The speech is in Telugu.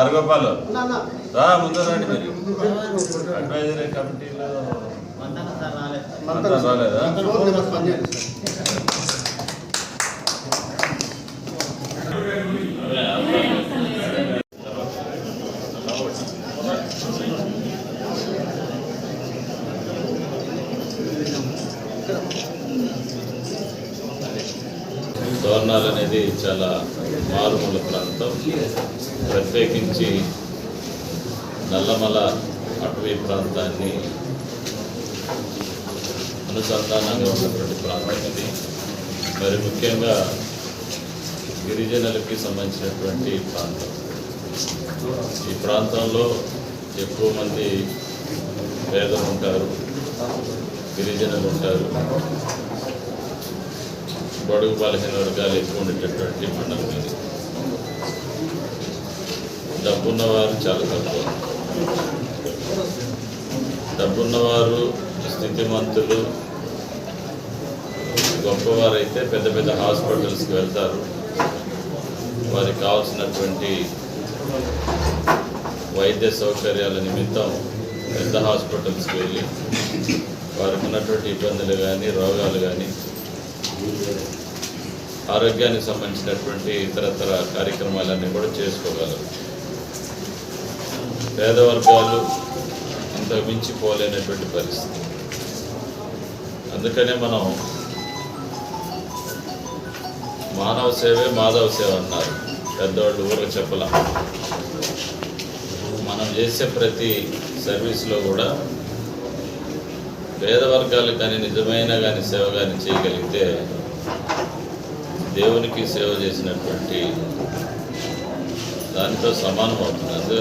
అరగోపాలు. రా ముందు రండి మీరు. అడ్వైజరీ కమిటీలో రాలేదా. తోరణాలు అనేది చాలా మారుమూల ప్రాంతం. ప్రత్యేకించి నల్లమల అటవీ ప్రాంతాన్ని అనుసంధానంగా ఉన్నటువంటి ప్రాంతం ఇది. మరి ముఖ్యంగా గిరిజనులకి సంబంధించినటువంటి ప్రాంతం. ఈ ప్రాంతంలో ఎక్కువ మంది పేదలు ఉంటారు గిరిజనులు ఉంటారు. బడుగు బలహీన వర్గాలు ఎక్కువ ఉండేటటువంటి మండలం ఇది. డబ్బున్నవారు చాలా తక్కువ. డబ్బున్నవారు స్థితిమంతులు గొప్పవారైతే పెద్ద పెద్ద హాస్పిటల్స్కి వెళ్తారు. వారికి కావాల్సినటువంటి వైద్య సౌకర్యాల నిమిత్తం పెద్ద హాస్పిటల్స్కి వెళ్ళి వారికి ఉన్నటువంటి ఇబ్బందులు కానీ రోగాలు కానీ ఆరోగ్యానికి సంబంధించినటువంటి ఇతరతర కార్యక్రమాలన్నీ కూడా చేసుకోగలరు. పేదవర్గాలు అంతకు మించి పోలేనటువంటి పరిస్థితి. అందుకనే మనం మానవ సేవే మాధవ సేవ అన్నారు. పెద్దవాళ్ళు ఊరికి చెప్పలా. మనం చేసే ప్రతి సర్వీస్లో కూడా పేద వర్గాలకు కానీ నిజమైన కానీ సేవ కానీ చేయగలిగితే దేవునికి సేవ చేసినటువంటి దానితో సమానం అవుతుంది.